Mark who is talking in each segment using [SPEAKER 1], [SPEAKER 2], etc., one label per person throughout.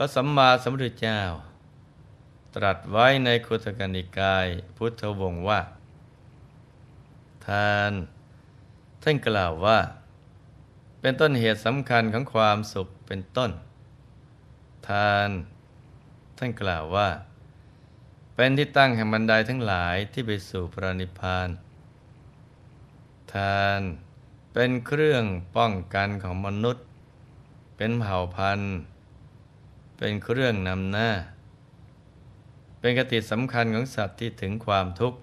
[SPEAKER 1] ระสัมมาสัมพุทธเจ้า ตรัสไว้ในคุตกนิกาย พุทธวงศ์ว่า ทาน ท่านกล่าวว่า เป็นต้นเหตุสำคัญของความสุขเป็นต้น ทาน ท่านกล่าวว่า เป็นที่ตั้งแห่งบันไดทั้งหลายที่ไปสู่พระนิพพาน ทานเป็นเครื่องป้องกันของมนุษย์ เป็นเผ่าพันธุ์ เป็นเครื่องนำหน้า เป็นกติสำคัญของสัตว์ที่ถึงความทุกข์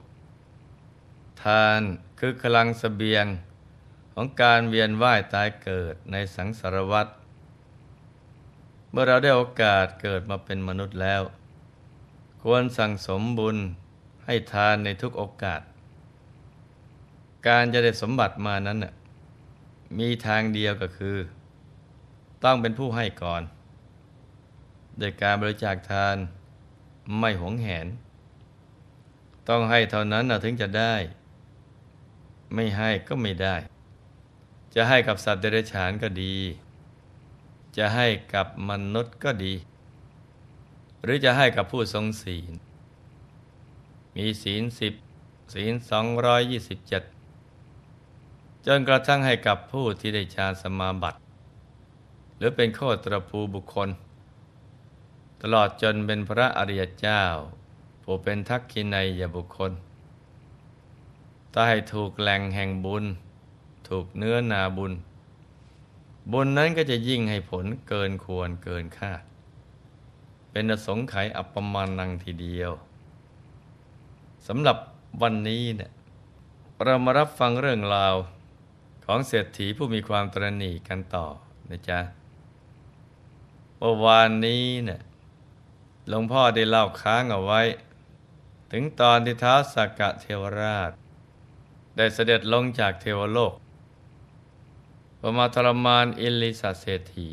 [SPEAKER 1] ทานคือกำลังสเสบียงของการเวียนว่ายตายเกิดในสังสารวัฏเมื่อเราได้โอกาสเกิดมาเป็นมนุษย์แล้ว ควรสั่งสมบุญให้ทานในทุกโอกาส การจะได้สมบัติมานั้นน่มีทางเดียวก็คือ ต้องเป็นผู้ให้ก่อน โดยการบริจาคทานไม่หวงแหน ต้องให้เท่านั้นถึงจะได้ ไม่ให้ก็ไม่ได้ จะให้กับสัตว์เดรัจฉานก็ดี จะให้กับมนุษย์ก็ดี หรือจะให้กับผู้ทรงศีล มีศีลสิบศีลสองร้อยยี่สิบเจ็ดจนกระทั่งให้กับผู้ที่ได้ฌานสมาบัติ หรือเป็นโคตรภูบุคคล ตลอดจนเป็นพระอริยเจ้า ผู้เป็นทักขินัยบุคคลถ้าให้ถูกแหล่งแห่งบุญ ถูกเนื้อนาบุญ บุญนั้นก็จะยิ่งให้ผลเกินควรเกินคาด เป็นอสงไขยอัปปมานังทีเดียวสำหรับวันนี้เนี่ยเรามารับฟังเรื่องราวของเศรษฐีผู้มีความตรณีกันต่อนะจ๊ะเมื่อวานนี้เนี่ย หลวงพ่อได้เล่าค้างเอาไว้ ถึงตอนที่ท้าวสักกะเทวราช ได้เสด็จลงจากเทวโลกประมาทรมานอิลิสัเศรษฐี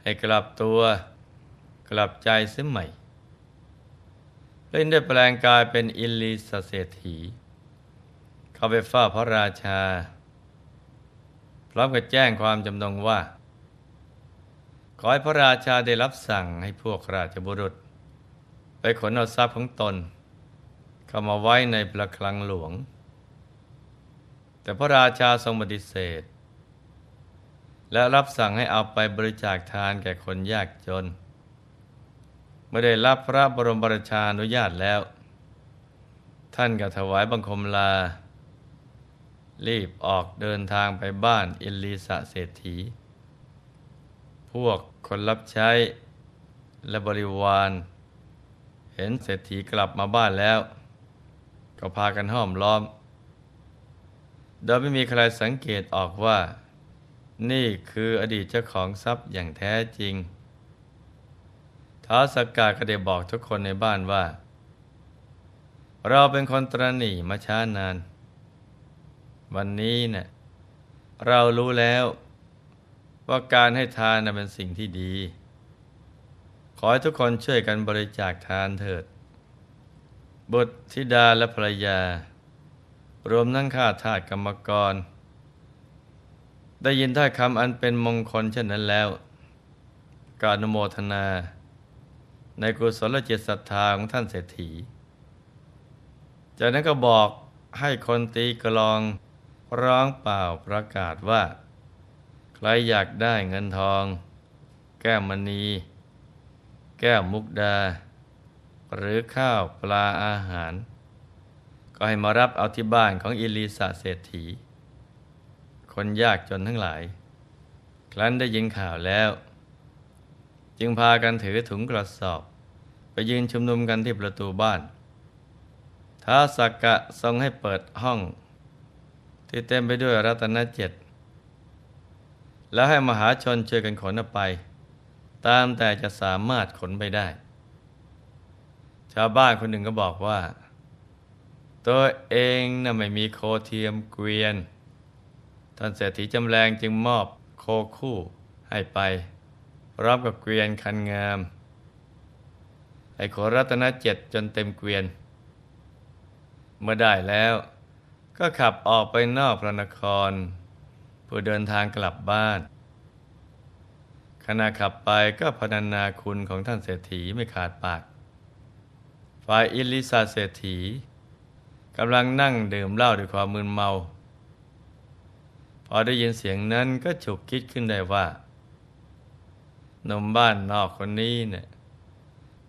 [SPEAKER 1] ให้กลับตัวกลับใจเสียใหม่เล่นได้แปลงกายเป็นอิลิสเศรษฐี เข้าไปฝ้าพระราชา พร้อมกับแจ้งความจำนงว่า ขอให้พระราชาได้รับสั่งให้พวกราชบุรุษ ไปขนเอาทรัพย์ของตน เข้ามาไว้ในพระคลังหลวง แต่พระราชาทรงปฏิเสธ และรับสั่งให้เอาไปบริจาคทานแก่คนยากจนเมื่อได้รับพระบรมราชาอนุญาตแล้ว ท่านก็ถวายบังคมลา รีบออกเดินทางไปบ้านอิลีสะเศรษฐี พวกคนรับใช้และบริวาร เห็นเศรษฐีกลับมาบ้านแล้ว ก็พากันห้อมล้อม โดยไม่มีใครสังเกตออกว่า นี่คืออดีตเจ้าของทรัพย์อย่างแท้จริงท้าสกกาก็ได้บอกทุกคนในบ้านว่า เราเป็นคนตรณีมาช้านาน วันนี้เนะี่ยเรารู้แล้ว ว่าการให้ทานเป็นสิ่งที่ดี ขอให้ทุกคนช่วยกันบริจาคทานเถิด บุตรธิดาและภรรยา รวมทั้งข้าทาสกรรมกร ได้ยินถ้อยคำอันเป็นมงคลเช่นนั้นแล้ว การนโมทนา ในกุศลจิตศรัทธาของท่านเศรษฐี จากนั้นก็บอกให้คนตีกลองร้องเปล่าประกาศว่า ใครอยากได้เงินทอง แก้วมณี แก้วมุกดา หรือข้าวปลาอาหาร ก็ให้มารับเอาที่บ้านของอิลิสาเศรษฐี คนยากจนทั้งหลาย ครั้นได้ยินข่าวแล้ว จึงพากันถือถุงกระสอบ ไปยืนชุมนุมกันที่ประตูบ้านท้าสักกะทรงให้เปิดห้อง ที่เต็มไปด้วยรัตนเจ็ด แล้วให้มหาชนช่วยกันขนออกไป ตามแต่จะสามารถขนไปได้ ชาวบ้านคนหนึ่งก็บอกว่า ตัวเองน่ะไม่มีโคเทียมเกวียน ท่านเศรษฐีจำแรงจึงมอบโคคู่ให้ไปพร้อมกับเกวียนคันงามให้ขอรัตนเจ็ดจนเต็มเกวียน เมื่อได้แล้วก็ขับออกไปนอกพระนคร เพื่อเดินทางกลับบ้าน ขณะขับไปก็พรรณนาคุณของท่านเศรษฐีไม่ขาดปาก ฝ่ายอิลิซาเศรษฐีกำลังนั่งดื่มเหล้าด้วยความมึนเมา พอได้ยินเสียงนั้นก็ฉุกคิดขึ้นได้ว่า นมบ้านนอกคนนี้เนี่ย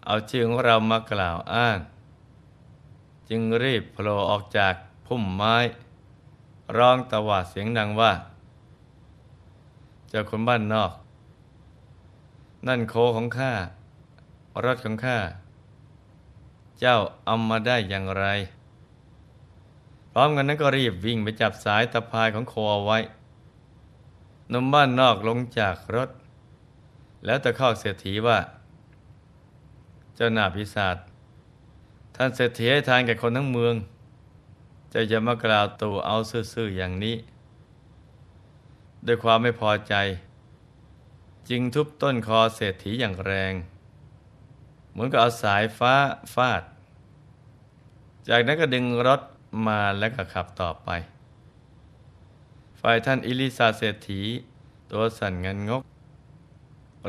[SPEAKER 1] เอาชื่อของเรามากล่าวอ้าง จึงรีบโผล่ออกจากพุ่มไม้ ร้องตะวาดเสียงดังว่า จ้าคนบ้านนอก นั่นโคของข้ารถของข้า เจ้าเอามาได้อย่างไร พร้อมกันนั้นก็รีบวิ่งไปจับสายตะพายของโคเอาไว้นมบ้านนอกลงจากรถ แล้วตะคอกเศรษฐีว่า เจ้าหน้าพิศาจท่านเศรษฐีให้ทานแก่คนทั้งเมือง จะจะมากล่าวตู่เอาซื่อๆอย่างนี้ ด้วยความไม่พอใจ จึงทุบต้นคอเศรษฐีอย่างแรง เหมือนกับเอาสายฟ้าฟาด จากนั้นก็ดึงรถมาแล้วก็ขับต่อไป ฝ่ายท่านอิลิซาเศรษฐี ตัวสั่นเงินงก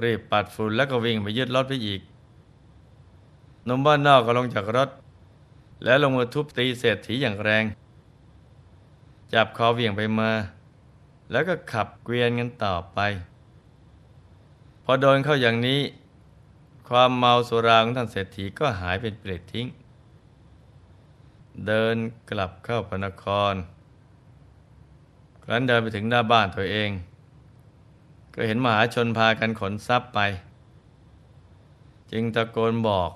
[SPEAKER 1] รีบปัดฝุ่นแล้วก็วิ่งไปยึดรถไปอีกนมบ้านนอกก็ลงจากรถ แล้วลงมือทุบตีเศรษฐีอย่างแรง จับคอเวี่ยงไปมา แล้วก็ขับเกวียนกันต่อไป พอโดนเข้าอย่างนี้ ความเมาสุราของท่านเศรษฐีก็หายเป็นเปรตทิ้ง เดินกลับเข้าพระนคร ครั้นเดินไปถึงหน้าบ้านตัวเอง ก็เห็นมหาชนพากันขนทรัพย์ไป จึงตะโกนบอก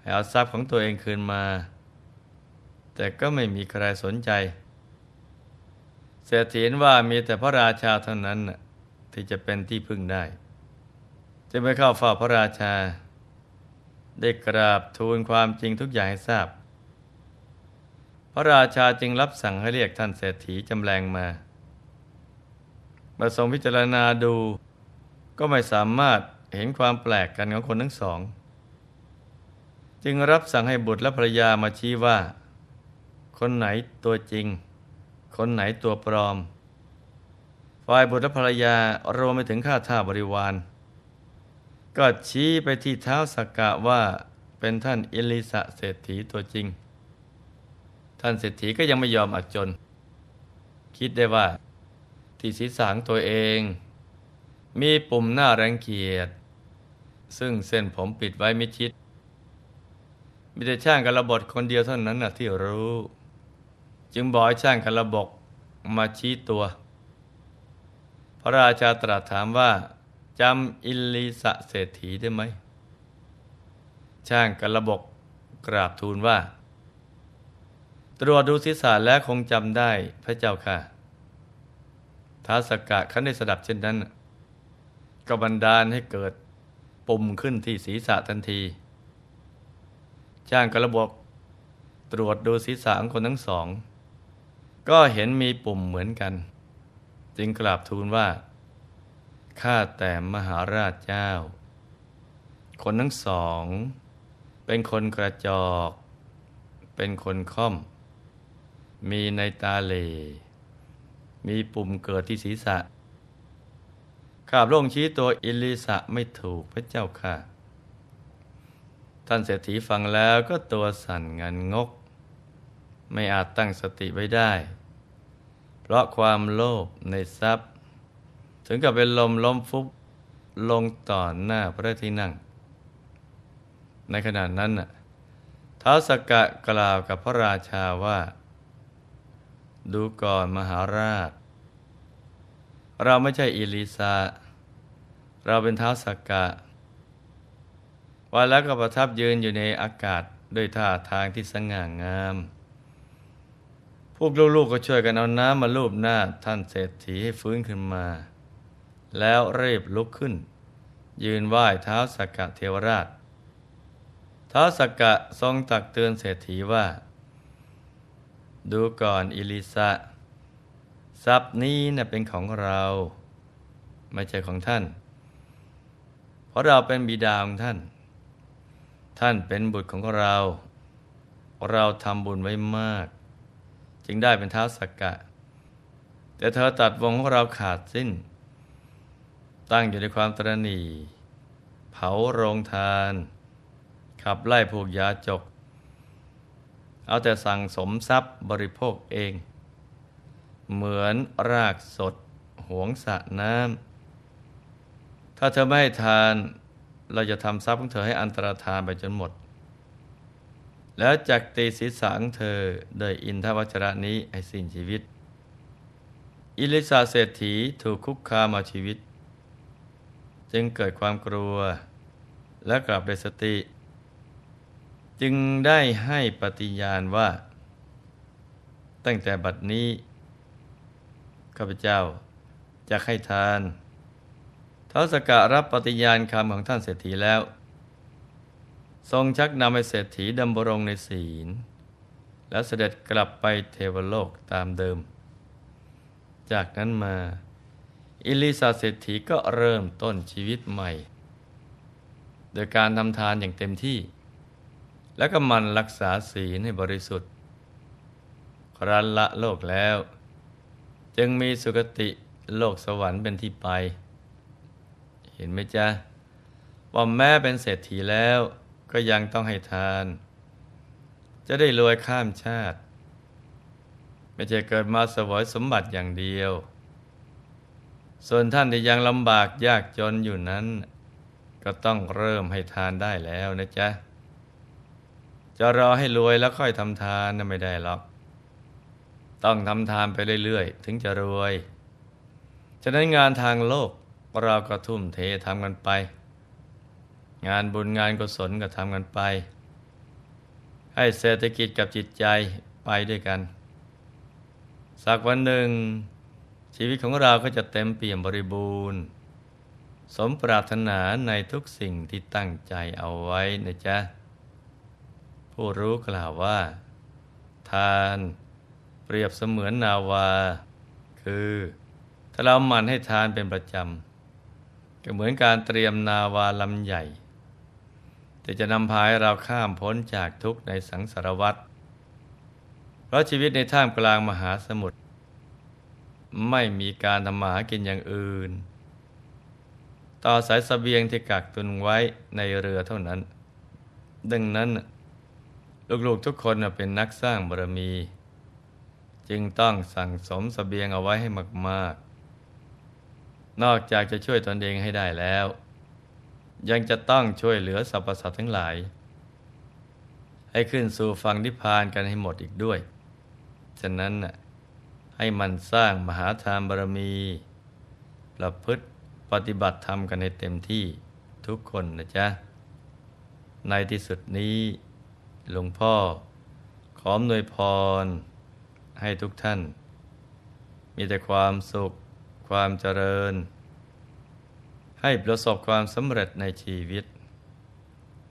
[SPEAKER 1] ให้เอาทรัพย์ของตัวเองคืนมา แต่ก็ไม่มีใครสนใจ เศรษฐีนว่ามีแต่พระราชาเท่านั้นน่ะที่จะเป็นที่พึ่งได้จึงไปเข้าเฝ้าพระราชา ได้กราบทูลความจริงทุกอย่างให้ทราบ พระราชาจึงรับสั่งให้เรียกท่านเศรษฐีจำแรงมามาทรงพิจารณาดูก็ไม่สามารถเห็นความแปลกกันของคนทั้งสอง จึงรับสั่งให้บุตรและภรรยามาชี้ว่า คนไหนตัวจริง คนไหนตัวปลอม ฝ่ายบุตรและภรรยารวมไปถึงข้าท่าบริวาร ก็ชี้ไปที่เท้าสักกะว่าเป็นท่านอิลิสะเศรษฐีตัวจริง ท่านเศรษฐีก็ยังไม่ยอมอักจน คิดได้ว่า ที่ศีรษะของตัวเอง มีปุ่มหน้ารังเกียจซึ่งเส้นผมปิดไว้มิชิด มีแต่ช่างกระบดคนเดียวเท่านั้นนะที่รู้ จึงบอกให้ช่างกระบกมาชี้ตัว พระราชาตรัสถามว่าจำอิลลิสะเศรษฐีได้ไหม ช่างกระบกกราบทูลว่า ตรวจดูศีรษะแล้วคงจำได้พระเจ้าค่ะท้าสกกะขันได้สดับเช่นนั้น ก็บันดาลให้เกิดปุ่มขึ้นที่ศีรษะทันที ช่างกระบกตรวจดูศีรษะของคนทั้งสอง ก็เห็นมีปุ่มเหมือนกัน จึงกราบทูลว่า ข้าแต่มหาราชเจ้า คนทั้งสอง เป็นคนกระจอก เป็นคนค่อม มีในตาเหล มีปุ่มเกิดที่ศีรษะ ข้าพระองค์ชี้ตัวอิลิสะไม่ถูกพระเจ้าค่ะ ท่านเศรษฐีฟังแล้วก็ตัวสั่นงันงก ไม่อาจตั้งสติไว้ได้ เพราะความโลภในทรัพย์ ถึงกับเป็นลมล้มฟุบลงต่อหน้าพระที่นั่ง ในขณะนั้นน่ะท้าวสกกะกล่าวกับพระราชาว่า ดูก่อนมหาราช เราไม่ใช่อิลิซา เราเป็นท้าวสกกะวันแล้วก็ประทับยืนอยู่ในอากาศด้วยท่าทางที่สง่างาม พวกลูกๆก็ช่วยกันเอาน้ำมาลูบหน้าท่านเศรษฐีให้ฟื้นขึ้นมา แล้วรีบลุกขึ้น ยืนไหว้เท้าสกกะเทวราชท้าวสกกะทรงตักเตือนเศรษฐีว่า ดูก่อนอิลิซะทรัพย์นี้นะ่ะเป็นของเรา ไม่ใช่ของท่าน เพราะเราเป็นบิดาของท่าน ท่านเป็นบุตรของเรา เราทำบุญไว้มาก จึงได้เป็นเท้าสักกะ แต่เธอตัดวงของเราขาดสิ้น ตั้งอยู่ในความตรณีเผาโรงทาน ขับไล่พวกยาจก เอาแต่สั่งสมทรัพย์บริโภคเอง เหมือนรากสดหวงสะน้ำถ้าเธอไม่ให้ทานเราจะทำทรัพย์ของเธอให้อันตรธานไปจนหมด แล้วจักตีศีรษะของเธอโดยอินทวัชระนี้ให้สิ้นชีวิต อิลิซาเศรษฐีถูกคุกคามเอาชีวิต จึงเกิดความกลัว และกลับได้สติ จึงได้ให้ปฏิญาณว่า ตั้งแต่บัดนี้ข้าพเจ้าจะให้ทานท้าสกะรับปฏิญาณคำของท่านเศรษฐีแล้ว ทรงชักนำให้เศรษฐีดำบรงในศีล แล้วเสด็จกลับไปเทวโลกตามเดิม จากนั้นมาอิลิซาเศรษฐีก็เริ่มต้นชีวิตใหม่ โดยการทำทานอย่างเต็มที่ และก็มันรักษาศีลให้บริสุทธิ์ ครั้นละโลกแล้ว จึงมีสุคติโลกสวรรค์เป็นที่ไป เห็นไหมจ๊ะ ว่าแม้เป็นเศรษฐีแล้ว ก็ยังต้องให้ทาน จะได้รวยข้ามชาติ ไม่ใช่เกิดมาสวยสมบัติอย่างเดียว ส่วนท่านที่ยังลำบากยากจนอยู่นั้น ก็ต้องเริ่มให้ทานได้แล้วนะจ๊ะ จะรอให้รวยแล้วค่อยทำทานน่ะไม่ได้หรอก ต้องทำทานไปเรื่อยๆ ถึงจะรวย ฉะนั้นงานทางโลกเราก็ทุ่มเททำกันไป งานบุญงานกุศลก็ทำกันไป ให้เศรษฐกิจกับจิตใจไปด้วยกัน สักวันหนึ่ง ชีวิตของเราก็จะเต็มเปี่ยมบริบูรณ์ สมปรารถนาในทุกสิ่งที่ตั้งใจเอาไว้นะจ๊ะ ผู้รู้กล่าวว่า ทานเปรียบเสมือนนาวา คือถ้าเราหมั่นให้ทานเป็นประจำก็เหมือนการเตรียมนาวาลำใหญ่ ที่จะนำพาให้เราข้ามพ้นจากทุกข์ในสังสารวัฏเพราะชีวิตในท่ามกลางมหาสมุทรไม่มีการทำมาหากินอย่างอื่น ต่อสายสเสบียงที่กักตุนไว้ในเรือเท่านั้น ดังนั้น ลูกๆทุกคนเป็นนักสร้างบารมี จึงต้องสั่งสมสเสบียงเอาไว้ให้มาก ๆ นอกจากจะช่วยตนเองให้ได้แล้ว ยังจะต้องช่วยเหลือสรรพสัตว์ทั้งหลาย ให้ขึ้นสู่ฝั่งนิพพานกันให้หมดอีกด้วย ฉะนั้นให้มันสร้างมหาทานบารมี ประพฤติปฏิบัติธรรมกันให้เต็มที่ทุกคนนะจ๊ะ ในที่สุดนี้หลวงพ่อขออนวยพร ให้ทุกท่าน มีแต่ความสุขความเจริญ ให้ประสบความสำเร็จในชีวิต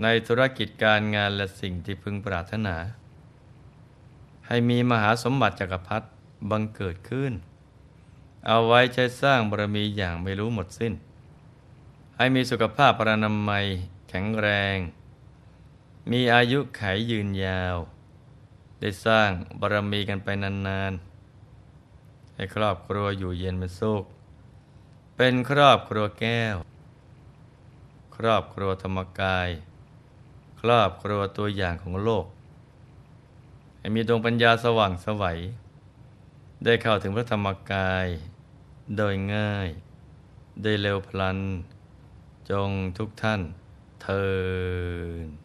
[SPEAKER 1] ในธุรกิจการงานและสิ่งที่พึงปรารถนา ให้มีมหาสมบัติจักรพรรดิบังเกิดขึ้น เอาไว้ใช้สร้างบารมีอย่างไม่รู้หมดสิ้น ให้มีสุขภาพปรานามัยแข็งแรง มีอายุไขยืนยาว ได้สร้างบารมีกันไปนานๆ ให้ครอบครัวอยู่เย็นเป็นสุข เป็นครอบครัวแก้ว ครอบครัวธรรมกาย ครอบครัวตัวอย่างของโลก ให้มีดวงปัญญาสว่างสวัย ได้เข้าถึงพระธรรมกาย โดยง่าย ได้เร็วพลัน จงทุกท่านเทิ
[SPEAKER 2] น